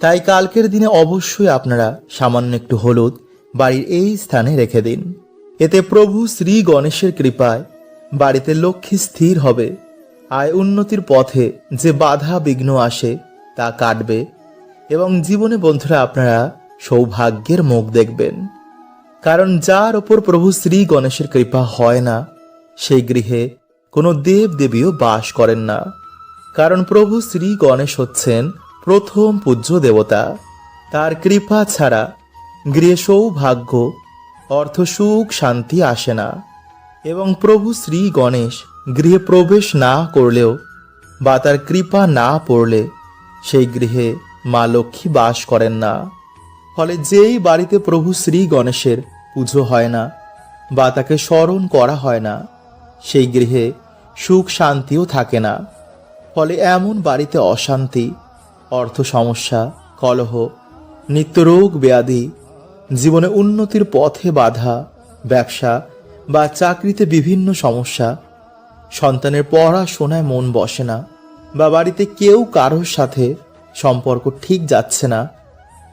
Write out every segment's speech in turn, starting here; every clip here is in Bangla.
তাই কালকের দিনে অবশ্যই আপনারা সামান্য একটু হলুদ বাড়ির এই স্থানে রেখে দিন। এতে প্রভু শ্রী গণেশের কৃপায় বাড়িতে লক্ষ্মী স্থির হবে। আয় উন্নতির পথে যে বাধা বিঘ্ন আসে তা কাটবে এবং জীবনে বন্ধুরা আপনারা সৌভাগ্যের মুখ দেখবেন। কারণ যার ওপর প্রভু শ্রী গণেশের কৃপা হয় না, সেই গৃহে কোনো দেব দেবীও বাস করেন না। কারণ প্রভু শ্রী গণেশ হচ্ছেন প্রথম পূজ্য দেবতা। তার কৃপা ছাড়া গৃহে সৌভাগ্য অর্থ সুখ, শান্তি আসে না। এবং প্রভু শ্রী গণেশ গৃহে প্রবেশ না করলেও বা তার কৃপা না পড়লে সেই গৃহে মা লক্ষ্মী বাস করেন না। ফলে যেই বাড়িতে প্রভু শ্রী গণেশের পুজো হয় না বা তাকে স্মরণ করা হয় না, সেই গৃহে সুখ শান্তিও থাকে না। ফলে এমন বাড়িতে অশান্তি অর্থ সমস্যা, কলহ নিত্য রোগ ব্যাধি, জীবনে উন্নতির পথে বাধা, ব্যবসা বা চাকরিতে বিভিন্ন সমস্যা, সন্তানের পড়াশোনায় মন বসে না বা বাড়িতে কেউ কারোর সাথে সম্পর্ক ঠিক যাচ্ছে না,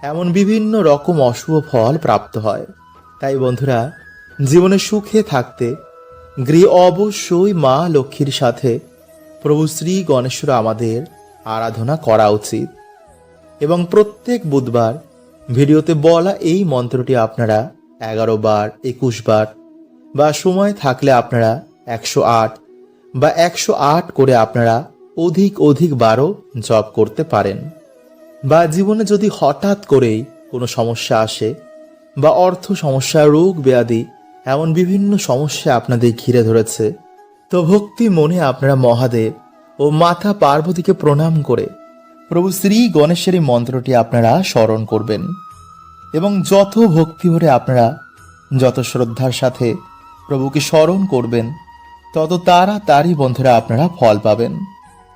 এমন বিভিন্ন রকম অশুভ ফল প্রাপ্ত হয়। তাই বন্ধুরা, জীবনে সুখে থাকতে গৃহ অবশ্যই মা লক্ষ্মীর সাথে প্রভু শ্রী গণেশ্বর আমাদের আরাধনা করা উচিত। এবং প্রত্যেক বুধবার ভিডিওতে বলা এই মন্ত্রটি আপনারা এগারো বার, একুশ বার বা সময় থাকলে আপনারা একশো আট বা একশো আট করে আপনারা অধিক অধিক বারও জপ করতে পারেন। বা জীবনে যদি হঠাৎ করেই কোনো সমস্যা আসে বা অর্থ সমস্যা, রোগ ব্যাধি এমন বিভিন্ন সমস্যা আপনাদের ঘিরে ধরেছে, তো ভক্তি মনে আপনারা মহাদেব ও মাতা পার্বতীকে প্রণাম করে প্রভু শ্রী গণেশের এই মন্ত্রটি আপনারা স্মরণ করবেন এবং যত ভক্তি ভরে আপনারা যত শ্রদ্ধার সাথে প্রভুকে স্মরণ করবেন, তত তারা তারই বন্ধুরা আপনারা ফল পাবেন।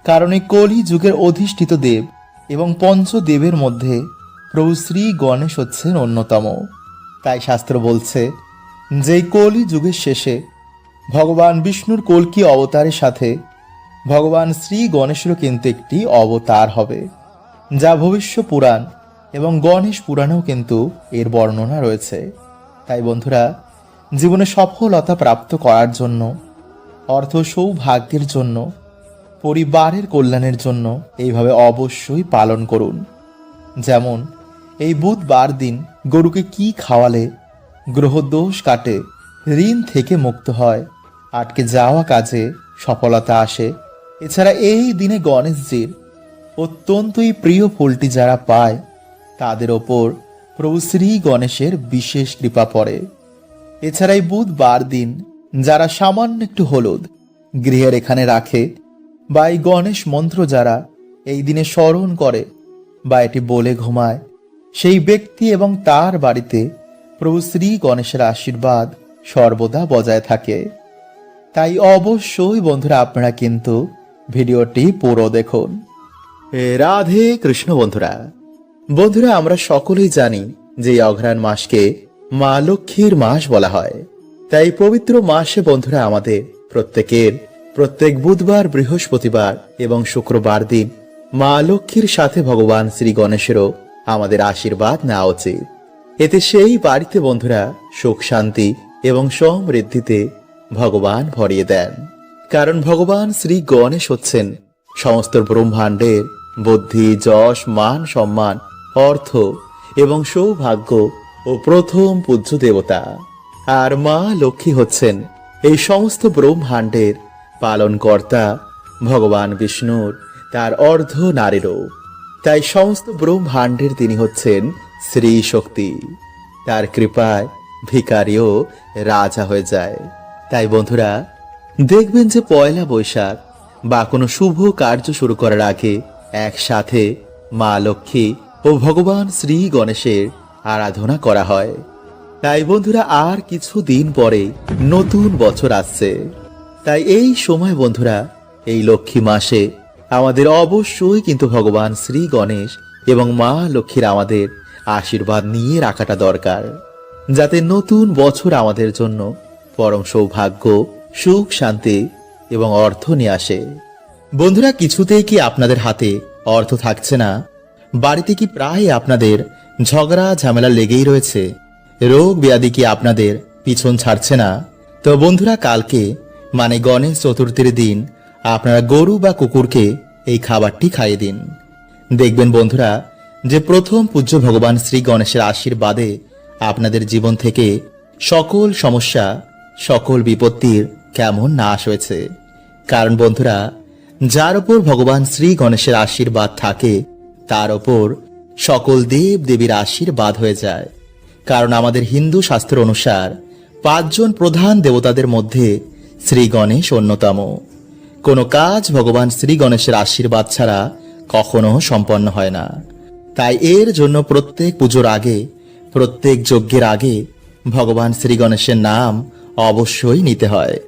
কারণ এই কলি যুগের অধিষ্ঠিত দেব এবং পঞ্চদেবের মধ্যে প্রভু শ্রী গণেশ হচ্ছেন অন্যতম। তাই শাস্ত্র বলছে, যে কলি যুগের শেষে ভগবান বিষ্ণুর কল্কি অবতারের সাথে ভগবান শ্রী গণেশেরও কিন্তু একটি অবতার হবে, যা ভবিষ্য পুরাণ এবং গণেশ পুরাণেও কিন্তু এর বর্ণনা রয়েছে। তাই বন্ধুরা, জীবনে সফলতা প্রাপ্ত করার জন্য, অর্থ সৌভাগ্যের জন্য, পরিবারের কল্যাণের জন্য এইভাবে অবশ্যই পালন করুন। যেমন, এই বুধবার দিন গরুকে কি খাওয়ালে গ্রহদোষ কাটে, ঋণ থেকে মুক্ত হয়, আটকে যাওয়া কাজে সফলতা আসে এছাড়া এই দিনে গণেশজির অত্যন্তই প্রিয় ফুলটি যারা পায়, তাদের ওপর প্রভু শ্রী গণেশের বিশেষ কৃপা পড়ে। এছাড়া এই বুধবার দিন যারা সামান্য একটু হলুদ গৃহের এখানে রাখে বা এই গণেশ মন্ত্র যারা এই দিনে স্মরণ করে বা এটি বলে ঘুমায়, সেই ব্যক্তি এবং তার বাড়িতে প্রভু শ্রী গণেশের আশীর্বাদ সর্বদা বজায় থাকে। তাই অবশ্যই বন্ধুরা আপনারা কিন্তু ভিডিওটি পুরো দেখুন। রাধে কৃষ্ণ বন্ধুরা বন্ধুরা, আমরা সকলেই জানি যে অঘ্রাণ মাসকে মা লক্ষ্মীর মাস বলা হয়। তাই পবিত্র মাসে বন্ধুরা, আমাদের প্রত্যেকের প্রত্যেক বুধবার, বৃহস্পতিবার এবং শুক্রবার দিন মা লক্ষ্মীর সাথে ভগবান শ্রী গণেশেরও আমাদের আশীর্বাদ নেওয়া উচিত। এতে সেই বাড়িতে বন্ধুরা সুখ শান্তি এবং সমৃদ্ধিতে ভগবান ভরিয়ে দেন। কারণ ভগবান শ্রী গণেশ হচ্ছেন সমস্ত ব্রহ্মাণ্ডের বুদ্ধি, যশ, মান, সম্মান, অর্থ এবং সৌভাগ্য ও প্রথম পূজ্য দেবতা। আর মা লক্ষ্মী হচ্ছেন এই সমস্ত ব্রহ্মাণ্ডের পালনকর্তা ভগবান বিষ্ণুর, তার অর্ধ নারীরও। তাই সমস্ত ব্রহ্মাণ্ডের তিনি হচ্ছেন শ্রী শক্তি। তার কৃপায় ভিকারিও রাজা হয়ে যায়। তাই বন্ধুরা দেখবেন যে পয়লা বৈশাখ বা কোনো শুভ কার্য শুরু করার আগে একসাথে মা লক্ষ্মী ও ভগবান শ্রী গণেশের আরাধনা করা হয়। তাই বন্ধুরা, আর কিছু দিন পরে নতুন বছর আসছে। তাই এই সময় বন্ধুরা, এই লক্ষ্মী মাসে আমাদের অবশ্যই কিন্তু ভগবান শ্রী গণেশ এবং মা লক্ষ্মীর আমাদের আশীর্বাদ নিয়ে রাখাটা দরকার। যাতে নতুন বছর আমাদের জন্য পরম সৌভাগ্য সুখ, শান্তি এবং অর্থ নিয়ে আসে। বন্ধুরা, কিছুতেই কি আপনাদের হাতে অর্থ থাকছে না? বাড়িতে কি প্রায় আপনাদের ঝগড়া, ঝামেলা লেগেই রয়েছে? রোগ, ব্যাধি কি আপনাদের পিছন ছাড়ছে না? তো বন্ধুরা, কালকে মানে গণেশ চতুর্থীর দিন আপনারা গরু বা কুকুরকে এই খাবারটি খাইয়ে দিন। দেখবেন বন্ধুরা, যে প্রথম পূজ্য ভগবান শ্রী গণেশের আশীর্বাদে আপনাদের জীবন থেকে সকল সমস্যা, সকল বিপত্তির কেমন নাশ হয়েছে। কারণ বন্ধুরা, যার ওপর ভগবান শ্রী গণেশের আশীর্বাদ থাকে, তার ওপর সকল দেব দেবীর আশীর্বাদ হয়ে যায়। কারণ আমাদের হিন্দু শাস্ত্র অনুসার, পাঁচজন প্রধান দেবতাদের মধ্যে শ্রী গণেশ অন্যতম। কোনো কাজ ভগবান শ্রী গণেশের আশীর্বাদ ছাড়া কখনো সম্পন্ন হয় না। তাই এর জন্য প্রত্যেক পুজোর আগে, প্রত্যেক যজ্ঞের আগে ভগবান শ্রী গণেশের নাম অবশ্যই নিতে হয়।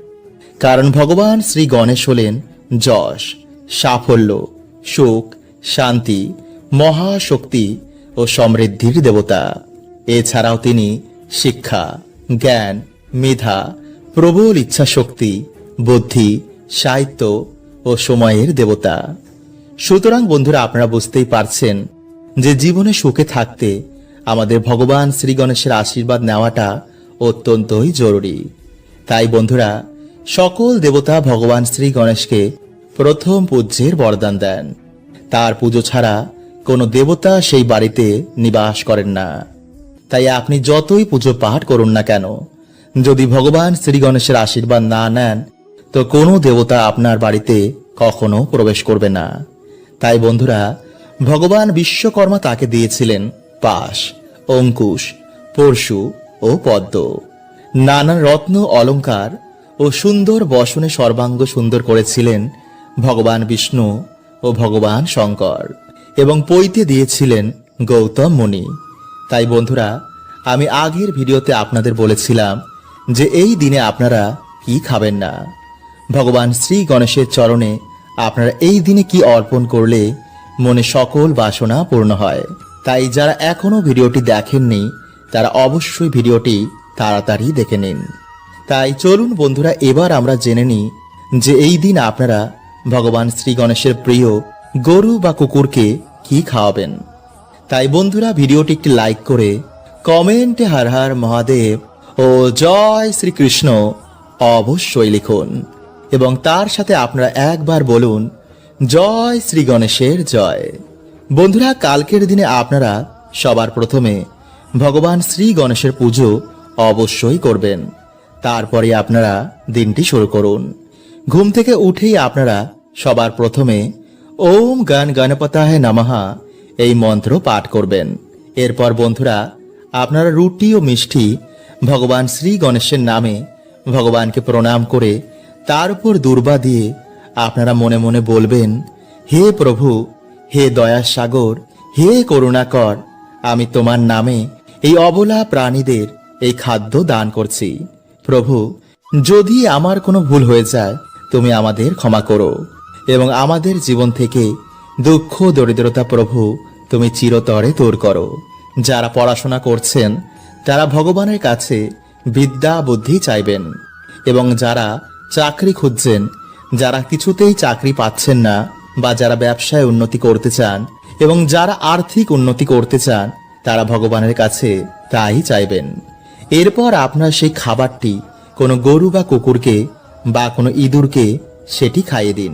কারণ ভগবান শ্রী গণেশ হলেন যশ, সাফল্য সুখ শান্তি, মহাশক্তি ও সমৃদ্ধির দেবতা। এছাড়াও তিনি শিক্ষা, জ্ঞান, মেধা, প্রবল ইচ্ছা শক্তি বুদ্ধি, সাহিত্য ও সময়ের দেবতা। সুতরাং বন্ধুরা, আপনারা বুঝতেই পারছেন যে জীবনে সুখে থাকতে আমাদের ভগবান শ্রী গণেশের আশীর্বাদ নেওয়াটা অত্যন্তই জরুরি। তাই বন্ধুরা সকল দেবতা ভগবান শ্রী গণেশকে প্রথম পূজ্যের বরদান দেন। তার পুজো ছাড়া কোনো দেবতা সেই বাড়িতে নিবাস করেন না। তাই আপনি যতই পুজো পাঠ করুন না কেন, যদি ভগবান শ্রী গণেশের আশীর্বাদ না নেন, তো কোনো দেবতা আপনার বাড়িতে কখনো প্রবেশ করবে না। তাই বন্ধুরা, ভগবান বিশ্বকর্মা তাকে দিয়েছিলেন পাশ, অঙ্কুশ, পরশু ও পদ্ম। নানান রত্ন অলংকার ও সুন্দর বসনে সর্বাঙ্গ সুন্দর করেছিলেন ভগবান বিষ্ণু ও ভগবান শঙ্কর এবং পৈতে দিয়েছিলেন গৌতম মুনি। তাই বন্ধুরা, আমি আগের ভিডিওতে আপনাদের বলেছিলাম যে এই দিনে আপনারা কি খাবেন না। ভগবান শ্রী গণেশের চরণে আপনারা এই দিনে কি অর্পণ করলে মনে সকল বাসনা পূর্ণ হয়। তাই যারা এখনও ভিডিওটি দেখেননি, তারা অবশ্যই ভিডিওটি তাড়াতাড়ি দেখে নিন। তাই চলুন বন্ধুরা, এবার আমরা জেনে নিই যে এই দিন আপনারা ভগবান শ্রী গণেশের প্রিয় গরু বা কুকুরকে কি খাওয়াবেন। তাই বন্ধুরা, ভিডিওটি একটি লাইক করে কমেন্টে হার হার মহাদেব ও জয় শ্রীকৃষ্ণ অবশ্যই লিখুন এবং তার সাথে আপনারা একবার বলুন, জয় শ্রী গণেশের জয়। বন্ধুরা, কালকের দিনে আপনারা সবার প্রথমে ভগবান শ্রী গণেশের পুজো অবশ্যই করবেন। তারপরে আপনারা দিনটি শুরু করুন। ঘুম থেকে উঠেই আপনারা সবার প্রথমে ওম গান গণপতায় নামাহা এই মন্ত্র পাঠ করবেন। এরপর বন্ধুরা, আপনারা রুটি ও মিষ্টি ভগবান শ্রী গণেশের নামে ভগবানকে প্রণাম করে তার উপর দুর্বা দিয়ে আপনারা মনে মনে বলবেন, হে প্রভু, হে দয়া সাগর, হে করুণাকর, আমি তোমার নামে এই অবলা প্রাণীদের এই খাদ্য দান করছি। প্রভু, যদি আমার কোনো ভুল হয়ে যায়, তুমি আমাদের ক্ষমা করো এবং আমাদের জীবন থেকে দুঃখ, দরিদ্রতা প্রভু, তুমি চিরতরে দূর করো। যারা পড়াশোনা করছেন, তারা ভগবানের কাছে বিদ্যা, বুদ্ধি চাইবেন এবং যারা চাকরি খুঁজছেন, যারা কিছুতেই চাকরি পাচ্ছেন না বা যারা ব্যবসায় উন্নতি করতে চান এবং যারা আর্থিক উন্নতি করতে চান, তারা ভগবানের কাছে তাই চাইবেন। এরপর আপনার সেই খাবারটি কোনো গরু বা কুকুরকে বা কোনো ইঁদুরকে সেটি খাইয়ে দিন।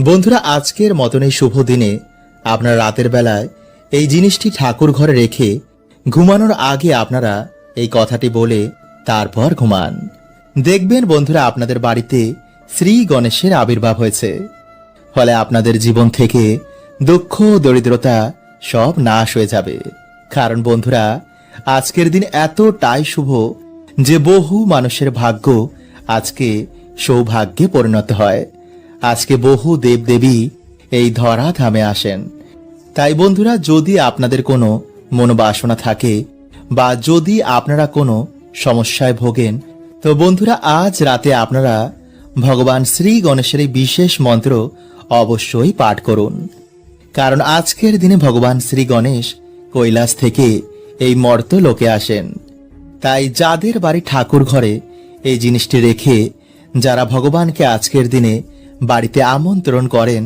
বন্ধুরা, আজকের মতন এই শুভ দিনে আপনার রাতের বেলায় এই জিনিসটি ঠাকুর ঘরে রেখে ঘুমানোর আগে আপনারা এই কথাটি বলে তারপর ঘুমান। দেখবেন বন্ধুরা, আপনাদের বাড়িতে শ্রী গণেশের আবির্ভাব হয়েছে। ফলে আপনাদের জীবন থেকে দুঃখ, দরিদ্রতা সব নাশ হয়ে যাবে। কারণ বন্ধুরা, আজকের দিন এতটাই শুভ যে বহু মানুষের ভাগ্য আজকে সৌভাগ্যে পরিণত হয়। আজকে বহু দেবদেবী এই ধরা ধামে আসেন। তাই বন্ধুরা, যদি আপনাদের কোনো মনোবাসনা থাকে বা যদি আপনারা কোনো সমস্যায় ভোগেন, তো বন্ধুরা, আজ রাতে আপনারা ভগবান শ্রী গণেশের এই বিশেষ মন্ত্র অবশ্যই পাঠ করুন। কারণ আজকের দিনে ভগবান শ্রী গণেশ কৈলাস থেকে এই মর্ত লোকে আসেন। তাই যাদের বাড়ি ঠাকুর ঘরে এই জিনিসটি রেখে যারা ভগবানকে আজকের দিনে বাড়িতে আমন্ত্রণ করেন,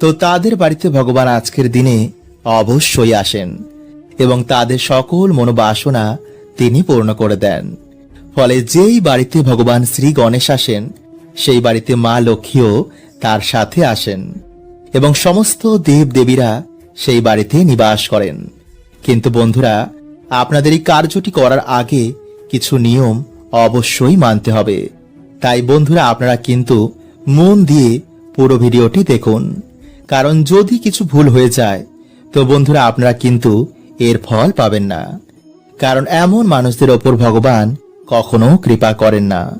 তো তাদের বাড়িতে ভগবান আজকের দিনে অবশ্যই আসেন এবং তাদের সকল মনোবাসনা তিনি পূর্ণ করে দেন। ফলে যেই বাড়িতে ভগবান শ্রী গণেশ আসেন, সেই বাড়িতে মা লক্ষ্মীও তার সাথে আসেন এবং সমস্ত দেব দেবীরা সেই বাড়িতে নিবাস করেন। কিন্তু বন্ধুরা আপনাদের এই কার্যটি করার আগে কিছু নিয়ম অবশ্যই মানতে হবে। তাই বন্ধুরা, আপনারা কিন্তু মন দিয়ে পুরো ভিডিওটি দেখুন। কারণ যদি কিছু ভুল হয়ে যায়, তো বন্ধুরা, আপনারা কিন্তু এর ফল পাবেন না। কারণ এমন মানুষদের ওপর ভগবান কখনো কৃপা করেন না।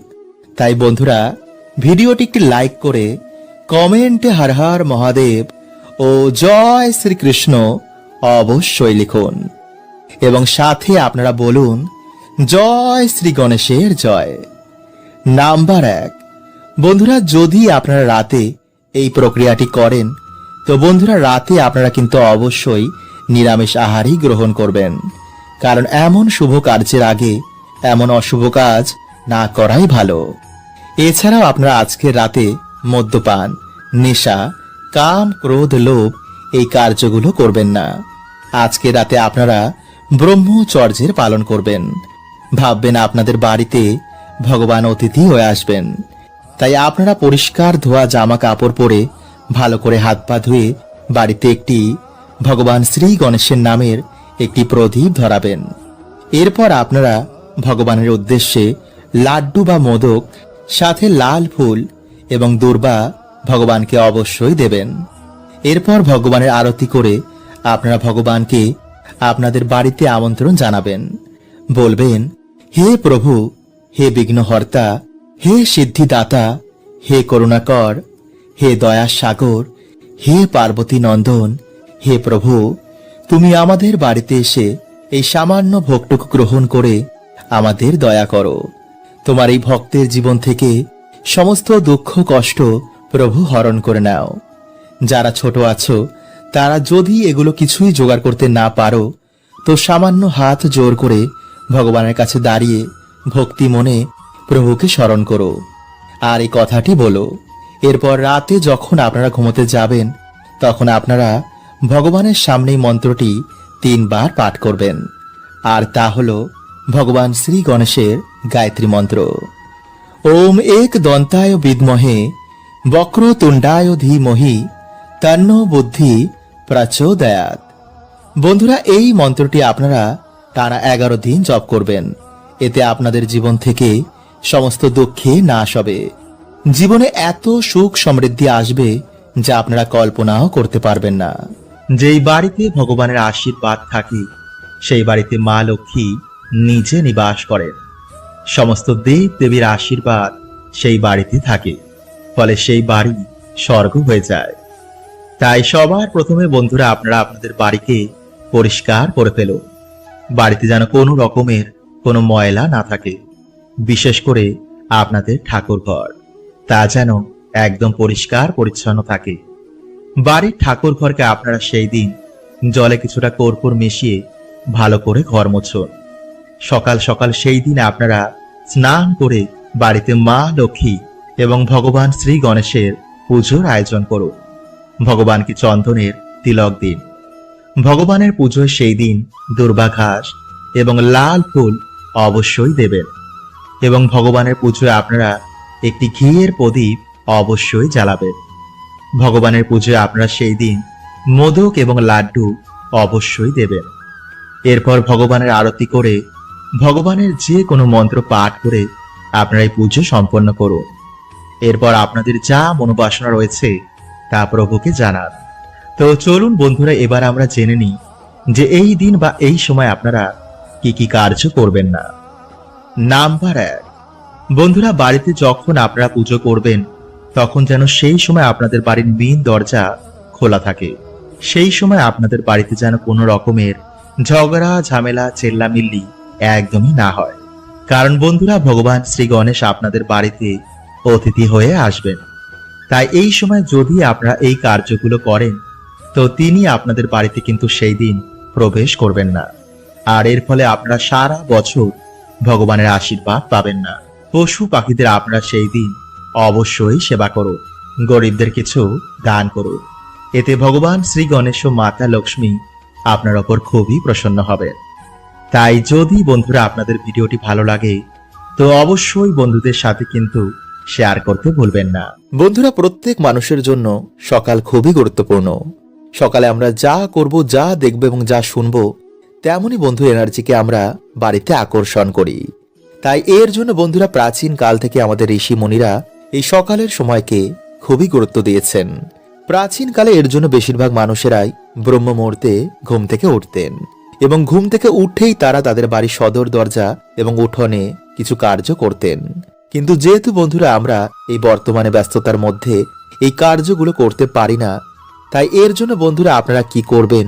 তাই বন্ধুরা, ভিডিওটি একটি লাইক করে কমেন্টে হর হর মহাদেব ও জয় শ্রীকৃষ্ণ অবশ্যই লিখুন। এবং সাথে আপনারা বলুন, জয় শ্রী গণেশের জয়। নাম্বার এক, বন্ধুরা, যদি আপনারা রাতে এই প্রক্রিয়াটি করেন, তো বন্ধুরা, রাতে আপনারা কিন্তু অবশ্যই নিরামিষ আহারই গ্রহণ করবেন। কারণ এমন শুভ কার্যের আগে এমন অশুভ কাজ না করাই ভালো। এছাড়াও আপনারা আজকের রাতে মদ্যপান, নেশা, কাম, ক্রোধ, লোভ এই কার্যগুলো করবেন না। আজকে রাতে আপনারা ব্রহ্মচর্যের পালন করবেন। ভাববেন আপনাদের বাড়িতে ভগবান অতিথি হয়ে আসবেন। তাই আপনারা পরিষ্কার ধোয়া জামা কাপড় পরে ভালো করে হাত পা ধুয়ে বাড়িতে একটি ভগবান শ্রী গণেশের নামের একটি প্রদীপ ধরাবেন। এরপর আপনারা ভগবানের উদ্দেশ্যে লাড্ডু বা মোদক, সাথে লাল ফুল এবং দুর্বা ভগবানকে অবশ্যই দেবেন। এরপর ভগবানের আরতি করে আপনারা ভগবানকে আপনাদের বাড়িতে আমন্ত্রণ জানাবেন। বলবেন, হে প্রভু, হে বিঘ্নহর্তা, হে সিদ্ধিদাতা, হে করুণাকর, হে দয়া সাগর হে পার্বতী নন্দন হে প্রভু, তুমি আমাদের বাড়িতে এসে এই সামান্য ভোগটুকু গ্রহণ করে আমাদের দয়া করো। তোমার এই ভক্তের জীবন থেকে সমস্ত দুঃখ কষ্ট প্রভু হরণ করে নাও। যারা ছোট আছো তারা যদি এগুলো কিছুই জোগাড় করতে না পারো, তো সামান্য হাত জোর করে ভগবানের কাছে দাঁড়িয়ে ভক্তি মনে প্রভুকে স্মরণ করো। আর এই কথাটি বলো, এরপর রাতে যখন আপনারা ঘুমোতে যাবেন, তখন আপনারা ভগবানের সামনেই মন্ত্রটি তিনবার পাঠ করবেন। আর তা হল ভগবান শ্রী গণেশের গায়ত্রী মন্ত্র। ওম এক দন্তায় বিদ্মহে, বক্রতুণ্ডায় ধীমহি, তন্ন বুদ্ধি প্রচোদয়াত বন্ধুরা, এই মন্ত্রটি আপনারা টানা এগারো দিন জপ করবেন। এতে আপনাদের জীবন থেকে সমস্ত দুঃখে নাশ হবে। জীবনে এত সুখ সমৃদ্ধি আসবে যা আপনারা কল্পনাও করতে পারবেন না। যেই বাড়িতে ভগবানের আশীর্বাদ থাকে, সেই বাড়িতে মা লক্ষ্মী নিজে নিবাস করেন। সমস্ত দেব দেবীর আশীর্বাদ সেই বাড়িতে থাকে, ফলে সেই বাড়ি স্বর্গ হয়ে যায়। তাই সবার প্রথমে বন্ধুরা আপনারা আপনাদের বাড়িকে পরিষ্কার করে ফেলুন বাড়িতে যেন কোনো রকমের কোনো ময়লা না থাকে, বিশেষ করে আপনাদের ঠাকুর ঘর তা যেন একদম পরিষ্কার পরিচ্ছন্ন থাকে। বাড়ির ঠাকুর ঘরকে আপনারা সেই দিন জলে কিছুটা কর্পূর মিশিয়ে ভালো করে ঘর মুছুন। সকাল সকাল সেই দিন আপনারা স্নান করে বাড়িতে মা লক্ষ্মী এবং ভগবান শ্রী গণেশের পুজোর আয়োজন করুন। ভগবানকে চন্দনের তিলক দিন। ভগবানের পুজোয় সেই দিন দুর্বা ঘাস এবং লাল ফুল অবশ্যই দেবেন এবং ভগবানের পুজোয় আপনারা একটি ঘিয়ের প্রদীপ অবশ্যই জ্বালাবেন। ভগবানের পুজোয় আপনারা সেই দিন মোদক এবং লাড্ডু অবশ্যই দেবেন। এরপর ভগবানের আরতি করে, ভগবানের যে কোনো মন্ত্র পাঠ করে আপনারা এই পুজো সম্পন্ন করুন। এরপর আপনাদের যা মনোবাসনা রয়েছে তা প্রভুকে জানান। তো চলুন বন্ধুরা, এবার আমরা জেনে নিই যে এই দিন বা এই সময় আপনারা কি কি কার্য করবেন না। নাম্বার এক, বন্ধুরা, বাড়িতে যখন আপনারা পুজো করবেন, তখন যেন সেই সময় আপনাদের বাড়ির মেন দরজা খোলা থাকে। সেই সময় আপনাদের বাড়িতে যেন কোনো রকমের ঝগড়া, ঝামেলা, চেল্লামিল্লি একদমই না হয়। কারণ বন্ধুরা, ভগবান শ্রী গণেশ আপনাদের বাড়িতে অতিথি হয়ে আসবেন। তাই এই সময় যদি আপনারা এই কার্যগুলো করেন, তো তিনি আপনাদের বাড়িতে কিন্তু সেই দিন প্রবেশ করবেন না। আর এর ফলে আপনারা সারা বছর ভগবানের আশীর্বাদ পাবেন না। পশু পাখিদের আপনারা সেই দিন অবশ্যই সেবা করুন, গরিবদের কিছু দান করুন। এতে ভগবান শ্রী গণেশ ও মাতা লক্ষ্মী আপনার ওপর খুবই প্রসন্ন হবেন। তাই যদি বন্ধুরা আপনাদের ভিডিওটি ভালো লাগে, তো অবশ্যই বন্ধুদের সাথে কিন্তু শেয়ার করতে ভুলবেন না। বন্ধুরা, প্রত্যেক মানুষের জন্য সকাল খুবই গুরুত্বপূর্ণ। সকালে আমরা যা করব, যা দেখব এবং যা শুনব, তেমনই বন্ধু এনার্জিকে আমরা বাড়িতে আকর্ষণ করি। তাই এর জন্য বন্ধুরা, প্রাচীন কাল থেকে আমাদের ঋষি মুনিরা এই সকালের সময়কে খুবই গুরুত্ব দিয়েছেন। প্রাচীন কালে এর জন্য বেশিরভাগ মানুষেরাই ব্রহ্ম মুহূর্তে ঘুম থেকে উঠতেন এবং ঘুম থেকে উঠেই তারা তাদের বাড়ির সদর দরজা এবং উঠোনে কিছু কার্য করতেন। কিন্তু যেহেতু বন্ধুরা আমরা এই বর্তমানে ব্যস্ততার মধ্যে এই কার্যগুলো করতে পারি না, তাই এর জন্য বন্ধুরা আপনারা কি করবেন?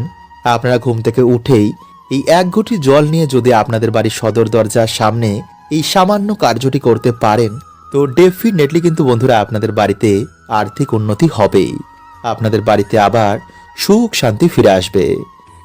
আপনারা ঘুম থেকে উঠেই এই এক ঘটি জল নিয়ে যদি আপনাদের বাড়ির সদর দরজার সামনে এই সামান্য কার্যটি করতে পারেন, তো ডেফিনেটলি কিন্তু বন্ধুরা আপনাদের বাড়িতে আর্থিক উন্নতি হবেই। আপনাদের বাড়িতে আবার সুখ শান্তি ফিরে আসবে।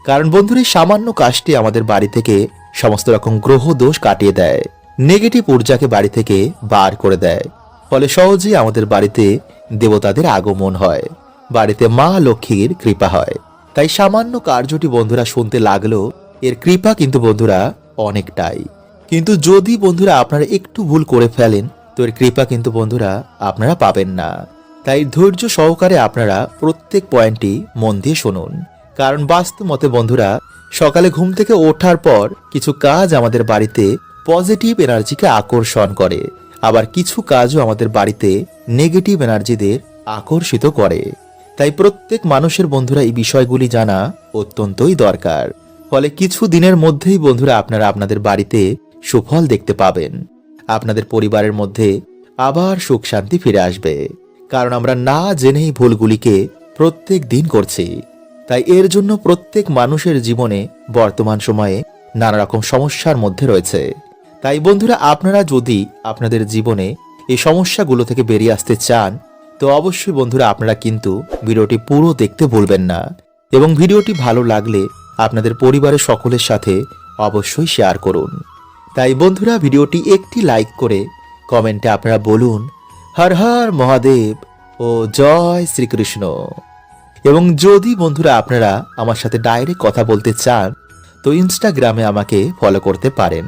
কারণ বন্ধুরা এই সামান্য কাজটি আমাদের বাড়ি থেকে সমস্ত রকম গ্রহ দোষ কাটিয়ে দেয়। নেগেটিভ ঊর্জাকে বাড়ি থেকে বার করে দেয়। ফলে সহজেই আমাদের বাড়িতে দেবতাদের আগমন হয়। বাড়িতে মা লক্ষ্মীর কৃপা হয়। তাই সামান্য কার্যটি বন্ধুরা শুনতে লাগল এর কৃপা কিন্তু বন্ধুরা অনেকটাই। কিন্তু যদি বন্ধুরা আপনারা একটু ভুল করে ফেলেন, তো এর কৃপা কিন্তু বন্ধুরা আপনারা পাবেন না। তাই ধৈর্য সহকারে আপনারা প্রত্যেক পয়েন্টটি মন দিয়ে শুনুন। কারণ বাস্তব মতে বন্ধুরা, সকালে ঘুম থেকে ওঠার পর কিছু কাজ আমাদের বাড়িতে পজিটিভ এনার্জিকে আকর্ষণ করে। আবার কিছু কাজও আমাদের বাড়িতে নেগেটিভ এনার্জিদের আকর্ষিত করে। তাই প্রত্যেক মানুষের বন্ধুরা এই বিষয়গুলি জানা অত্যন্তই দরকার। ফলে কিছু দিনের মধ্যেই বন্ধুরা আপনারা আপনাদের বাড়িতে সুফল দেখতে পাবেন। আপনাদের পরিবারের মধ্যে আবার সুখ শান্তি ফিরে আসবে। কারণ আমরা না জেনেই ভুলগুলিকে প্রত্যেক দিন করছি। তাই এর জন্য প্রত্যেক মানুষের জীবনে বর্তমান সময়ে নানা রকম সমস্যার মধ্যে রয়েছে। তাই বন্ধুরা, আপনারা যদি আপনাদের জীবনে এই সমস্যাগুলো থেকে বেরিয়ে আসতে চান, তো অবশ্যই বন্ধুরা, আপনারা কিন্তু ভিডিওটি পুরো দেখতে ভুলবেন না এবং ভিডিওটি ভালো লাগলে আপনাদের পরিবারের সকলের সাথে অবশ্যই শেয়ার করুন। তাই বন্ধুরা, ভিডিওটি একটি লাইক করে কমেন্টে আপনারা বলুন, হর হর মহাদেব ও জয় শ্রীকৃষ্ণ। এবং যদি বন্ধুরা, আপনারা আমার সাথে ডাইরেক্ট কথা বলতে চান, তো ইনস্টাগ্রামে আমাকে ফলো করতে পারেন।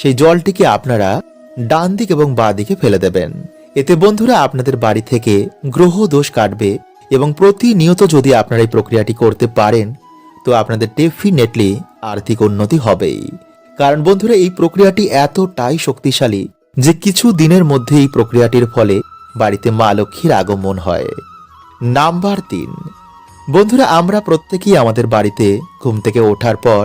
সেই জলটিকে আপনারা ডান দিক এবং বাঁ দিকে ফেলে দেবেন। এতে বন্ধুরা আপনাদের বাড়ি থেকে গ্রহ দোষ কাটবে এবং প্রতিনিয়ত যদি আপনারা এই প্রক্রিয়াটি করতে পারেন, তো আপনাদের ডেফিনেটলি আর্থিক উন্নতি হবেই। কারণ বন্ধুরা, এই প্রক্রিয়াটি এতটাই শক্তিশালী যে কিছু দিনের মধ্যে এই প্রক্রিয়াটির ফলে বাড়িতে মা লক্ষ্মীর আগমন হয়। নাম্বার তিন। বন্ধুরা, আমরা প্রত্যেকেই আমাদের বাড়িতে ঘুম থেকে ওঠার পর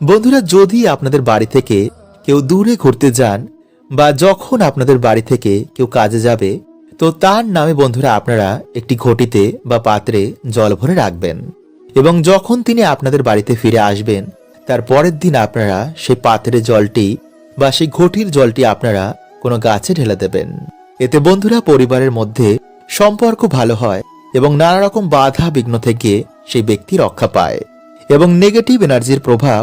বন্ধুরা, যদি আপনাদের বাড়ি থেকে কেউ দূরে ঘুরতে যান বা যখন আপনাদের বাড়ি থেকে কেউ কাজে যাবে, তো তার নামে বন্ধুরা আপনারা একটি ঘটিতে বা পাত্রে জল ভরে রাখবেন। এবং যখন তিনি আপনাদের বাড়িতে ফিরে আসবেন, তার পরের দিন আপনারা সেই পাত্রের জলটি বা সেই ঘটির জলটি আপনারা কোনো গাছে ঢেলে দেবেন। এতে বন্ধুরা পরিবারের মধ্যে সম্পর্ক ভালো হয় এবং নানা রকম বাধা বিঘ্ন থেকে সেই ব্যক্তি রক্ষা পায় এবং নেগেটিভ এনার্জির প্রভাব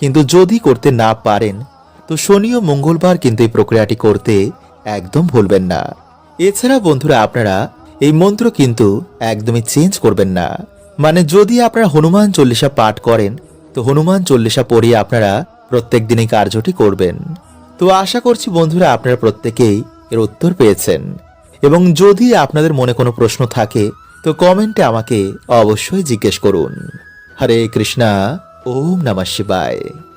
কিন্তু যদি করতে না পারেন, তো শনি ও মঙ্গলবার কিন্তু এই প্রক্রিয়াটি করতে একদম ভুলবেন না। এছাড়া বন্ধুরা আপনারা এই মন্ত্র কিন্তু একদমই চেঞ্জ করবেন না। মানে যদি আপনারা হনুমান চল্লিশা পাঠ করেন, তো হনুমান চল্লিশা পড়িয়ে আপনারা প্রত্যেক দিনই কার্যটি করবেন। তো আশা করছি বন্ধুরা আপনারা প্রত্যেকেই এর উত্তর পেয়েছেন। এবং যদি আপনাদের মনে কোনো প্রশ্ন থাকে, তো কমেন্টে আমাকে অবশ্যই জিজ্ঞেস করুন। হরে কৃষ্ণা। ওম নমঃ শিবায়।